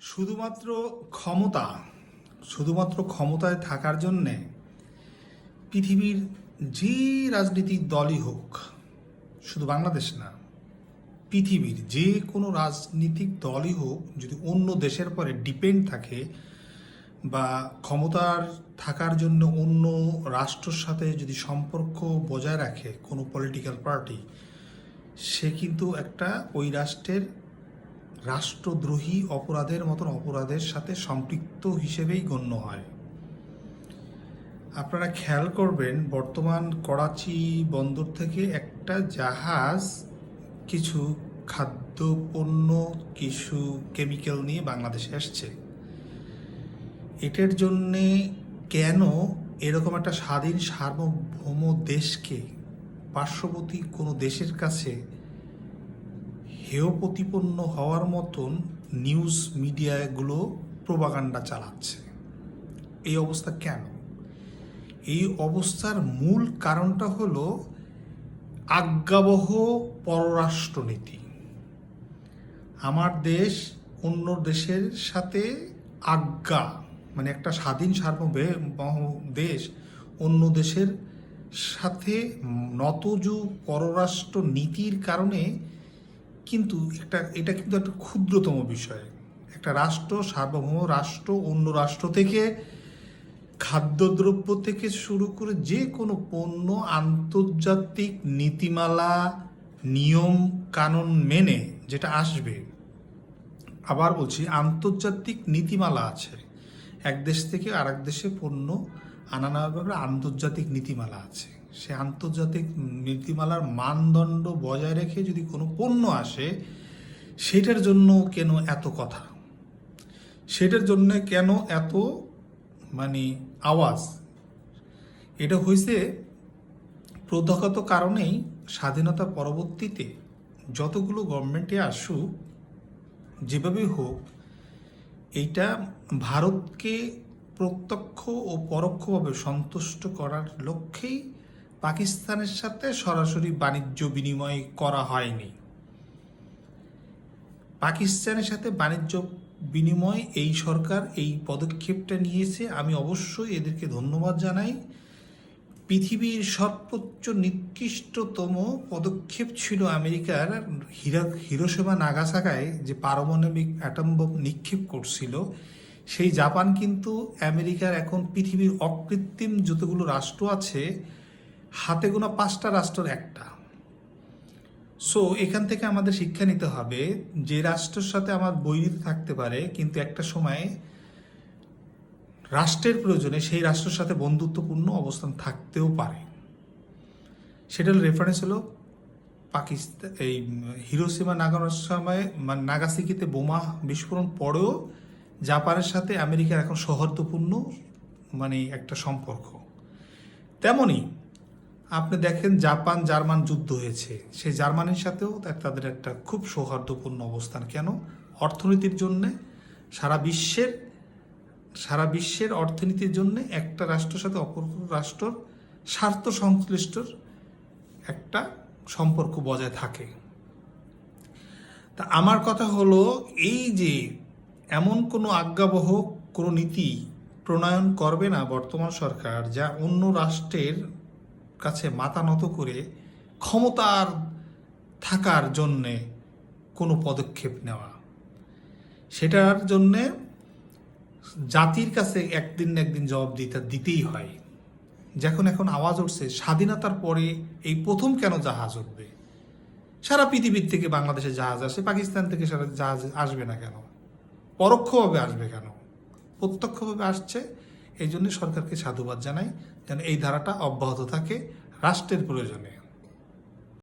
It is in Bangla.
শুধুমাত্র ক্ষমতা, শুধুমাত্র ক্ষমতায় থাকার জন্যে পৃথিবীর যে রাজনীতিক দলই হোক, শুধু বাংলাদেশ না, পৃথিবীর যে কোনো রাজনীতিক দলই হোক, যদি অন্য দেশের পরে ডিপেন্ড থাকে বা ক্ষমতার থাকার জন্য অন্য রাষ্ট্রের সাথে যদি সম্পর্ক বজায় রাখে কোনো পলিটিক্যাল পার্টি সে কিন্তু একটা ওই রাষ্ট্রের রাষ্ট্রদ্রোহী অপরাধের মতন অপরাধের সাথে সম্পৃক্ত হিসেবেই গণ্য হয়। আপনারা খেয়াল করবেন, বর্তমান করাচি বন্দর থেকে একটা জাহাজ, কিছু খাদ্যপণ্য, কিছু কেমিক্যাল নিয়ে বাংলাদেশে আসছে। এটার জন্যে কেন এরকম একটা স্বাধীন সার্বভৌম দেশকে, পার্শ্ববর্তী কোনো দেশের কাছে হেয় প্রতিপন্ন হওয়ার মতন নিউজ মিডিয়াগুলো প্রোপাগান্ডা চালাচ্ছে। এই অবস্থা কেন? এই অবস্থার মূল কারণটা হলো আজ্ঞাবহ পররাষ্ট্রনীতি। আমার দেশ অন্য দেশের সাথে আজ্ঞা মানে একটা স্বাধীন সার্বভৌম দেশ অন্য দেশের সাথে নতজু পররাষ্ট্র নীতির কারণে কিন্তু একটা, এটা কিন্তু একটা ক্ষুদ্রতম বিষয়। একটা রাষ্ট্র সার্বভৌম রাষ্ট্র, অন্য রাষ্ট্র থেকে খাদ্যদ্রব্য থেকে শুরু করে যে কোনো পণ্য, আন্তর্জাতিক নীতিমালা, নিয়ম, কানুন মেনে যেটা আসবে, আবার বলছি আন্তর্জাতিক নীতিমালা আছে। এক দেশ থেকে আরেক দেশে পণ্য আনা ব্যাপারে আন্তর্জাতিক নীতিমালা আছে। সে আন্তর্জাতিক নীতিমালার মানদণ্ড বজায় রেখে যদি কোনো পণ্য আসে, সেটার জন্য কেন এত কথা? সেটার জন্য কেন এত মানে আওয়াজ? এটা হয়েছে প্রথাগত কারণেই স্বাধীনতা পরবর্তীতে যতগুলো গভর্নমেন্টে আসুক যেভাবে হোক, এইটা ভারতকে প্রত্যক্ষ ও পরোক্ষভাবে সন্তুষ্ট করার লক্ষ্যেই পাকিস্তানের সাথে সরাসরি বাণিজ্য বিনিময় করা হয়নি। পাকিস্তানের সাথে বাণিজ্য বিনিময় এই সরকার এই পদক্ষেপটা নিয়েছে। আমি অবশ্যই এদেরকে ধন্যবাদ জানাই। পৃথিবীর সর্বোচ্চ নিকৃষ্টতম পদক্ষেপ ছিল আমেরিকার হিরা হিরোসীমা নাগাসাকায় যে পারমাণবিক অ্যাটম বোম নিক্ষেপ করছিল। সেই জাপান কিন্তু আমেরিকার এখন পৃথিবীর অকৃত্রিম যতগুলো রাষ্ট্র আছে হাতে গোনা পাঁচটা রাষ্ট্রের একটা। সো এখান থেকে আমাদের শিক্ষা নিতে হবে যে রাষ্ট্রের সাথে আমার বৈরিত থাকতে পারে, কিন্তু একটা সময়ে রাষ্ট্রের প্রয়োজনে সেই রাষ্ট্রের সাথে বন্ধুত্বপূর্ণ অবস্থান থাকতেও পারে। সেটার রেফারেন্স হলো পাকিস্তান এই হিরোসীমা নাগানোর সময় মানে নাগাসিকিতে বোমা বিস্ফোরণ পরেও জাপানের সাথে আমেরিকার এখন সৌহার্দ্যপূর্ণ মানে একটা সম্পর্ক। তেমনি আপনি দেখেন জাপান, জার্মান যুদ্ধ হয়েছে। সেই জার্মানির সাথেও তাদের একটা খুব সৌহার্দ্যপূর্ণ অবস্থান। কেন? অর্থনীতির জন্যে সারা বিশ্বের সারা বিশ্বের অর্থনীতির জন্য একটা রাষ্ট্রের সাথে অপর রাষ্ট্রর স্বার্থ সংশ্লিষ্টর একটা সম্পর্ক বজায় থাকে। তা আমার কথা হলো, এই যে এমন কোনো আজ্ঞাবহ কোনো নীতি প্রণয়ন করবে না বর্তমান সরকার, যা অন্য রাষ্ট্রের কাছে মাথা নত করে ক্ষমতার থাকার জন্যে কোনো পদক্ষেপ নেওয়া। সেটার জন্যে জাতির কাছে একদিন না একদিন জবাব দিতে, দিতেই হয়। যখন এখন আওয়াজ উঠছে, স্বাধীনতার পরে এই প্রথম কেন জাহাজ উঠবে? সারা পৃথিবীর থেকে বাংলাদেশে জাহাজ আসে, পাকিস্তান থেকে সারা জাহাজ আসবে না কেন? পরোক্ষভাবে আসবে কেন? প্রত্যক্ষভাবে আসছে এই জন্য সরকারকে সাধুবাদ জানাই যেন এই ধারাটা অব্যাহত থাকে রাষ্ট্রের প্রয়োজনে।